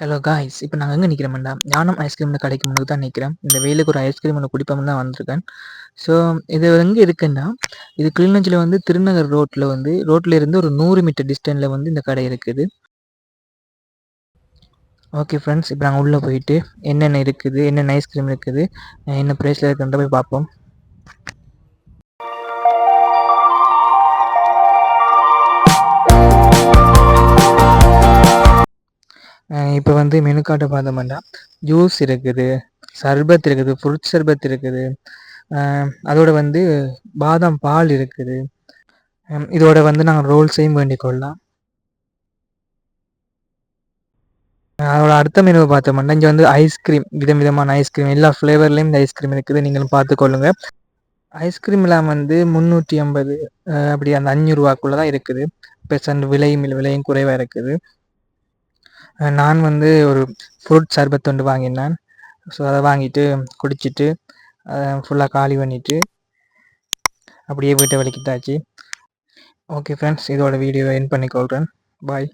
Hello guys இப்போ நாங்கள் எங்கே நிற்கிறோம்டா ஞானம் ஐஸ்கிரீம்னு கடைக்கு முன்னாடி தான் நிற்கிறேன் இந்த வெயிலுக்கு ஒரு ஐஸ்கிரீம் ஒன்று குடிப்போம்னு தான் வந்திருக்கேன். ஸோ இது எங்கே இருக்குன்னா இது கிளிநொச்சியில் வந்து திருநகர் ரோட்டில் வந்து ரோட்டில் இருந்து ஒரு நூறு மீட்டர் டிஸ்டன்ஸில் வந்து இந்த கடை இருக்குது. ஓகே ஃப்ரெண்ட்ஸ் இப்போ நாங்கள் உள்ளே போயிட்டு என்னென்ன இருக்குது என்னென்ன ஐஸ்கிரீம் இருக்குது என்ன ப்ரைஸில் இருக்குன்ற போய் பார்ப்போம். இப்போ வந்து மெனு கார்டை பார்த்தோம்னா ஜூஸ் இருக்குது சர்பத் இருக்குது ஃப்ரூட் சர்பத் இருக்குது. அதோட வந்து பாதாம் பால் இருக்குது. இதோட வந்து நாங்கள் ரோல்ஸையும் வேண்டிக் கொள்ளலாம். அதோட அடுத்த மெனுவை பார்த்தோம்னா இங்கே வந்து ஐஸ்கிரீம் விதம் விதமான ஐஸ்கிரீம் எல்லா ஃப்ளேவர்லேயும் இந்த ஐஸ்கிரீம் இருக்குது. நீங்களும் பார்த்துக்கொள்ளுங்க ஐஸ்கிரீம்லாம் வந்து முந்நூற்றி ஐம்பது அப்படி அந்த அஞ்சூறுவாக்குள்ளே தான் இருக்குது. பெர்சன்ட் விலையும் விலையும் குறைவாக இருக்குது. நான் வந்து ஒரு ஃப்ரூட் சர்பத் ஒன்று வாங்கினேன் ஸோ அதை வாங்கிட்டு குடிச்சிட்டு ஃபுல்லாக காலி பண்ணிவிட்டு அப்படியே வீட்டை வலிக்கிட்டாச்சு. ஓகே ஃப்ரெண்ட்ஸ் இதோட வீடியோவை என் பண்ணிக்கொள்கிறேன் பாய்